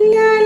எங்கும்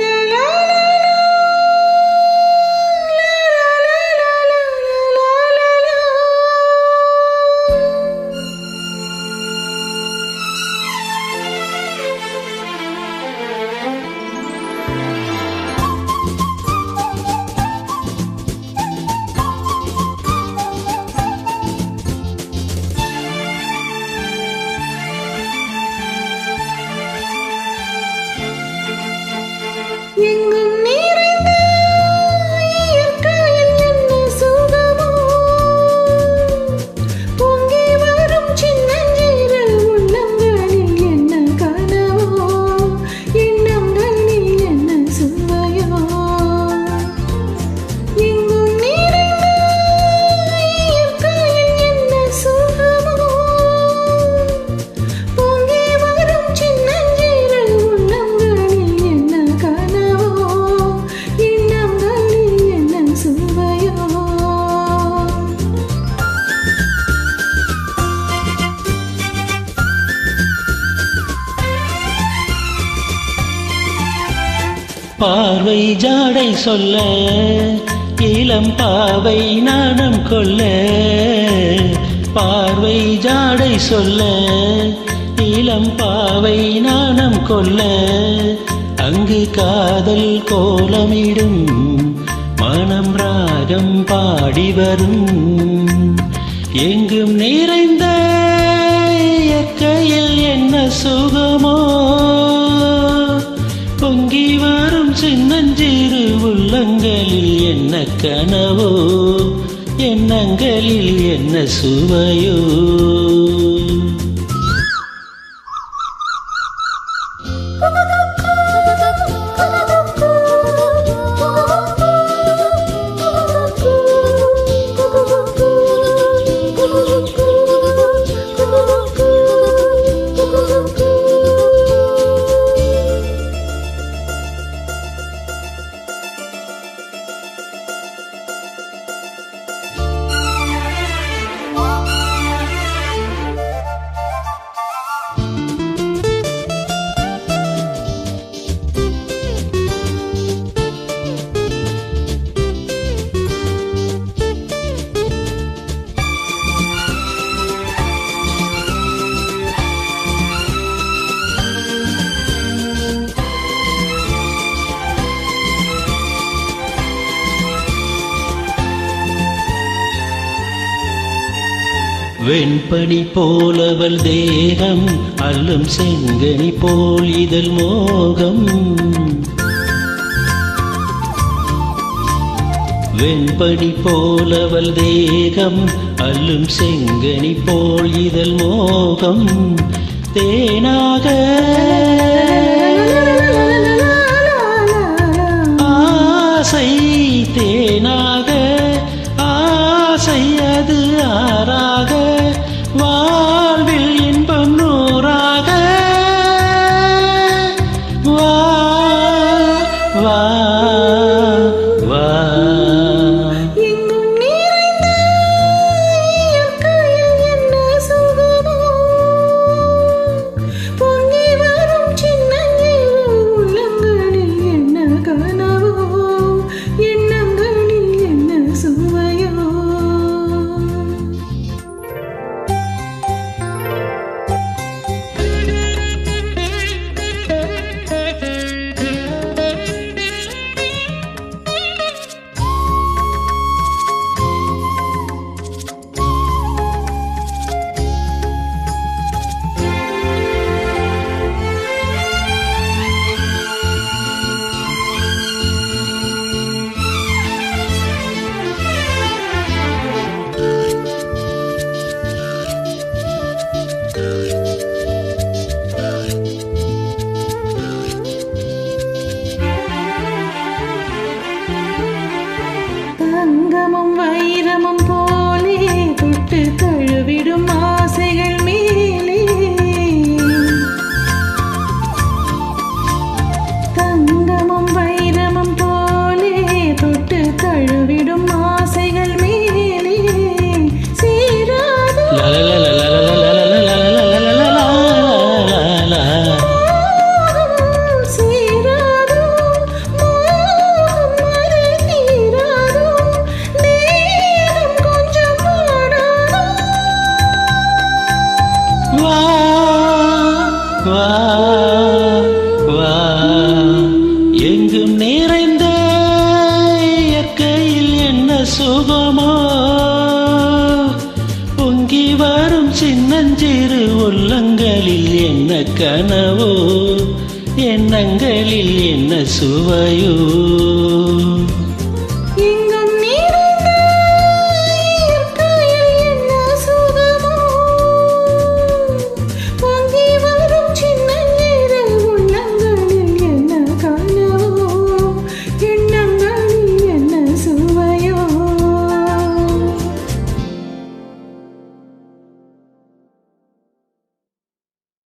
பார்வை ஜாடை சொல்ல இளம் பாவை நாணம் கொள்ள. பார்வை ஜாடை சொல்ல இளம் பாவை நாணம் கொள்ள. அங்கு காதல் கோலமிடும் மனம் ராகம் பாடி வரும். எங்கும் நிறைந்த கனவோ? எண்ணங்களில் என்ன சுவையோ? வெண்பனி போலவள் தேகம் அல்லும் செங்கனி போல் இதழ் மோகம். வெண்பனி போலவள் தேகம் அல்லும் செங்கனி போல் இதழ் மோகம். தேனாக ஆசை தேனாக ஆசை அது ஆ வா வா. எங்கும் நிறைந்த இயற்கையில் என்ன சுகமோ? பொங்கி வரும் சின்னஞ்சிறு உள்ளங்களில் என்ன கனவோ? எண்ணங்களில் என்ன சுவையோ?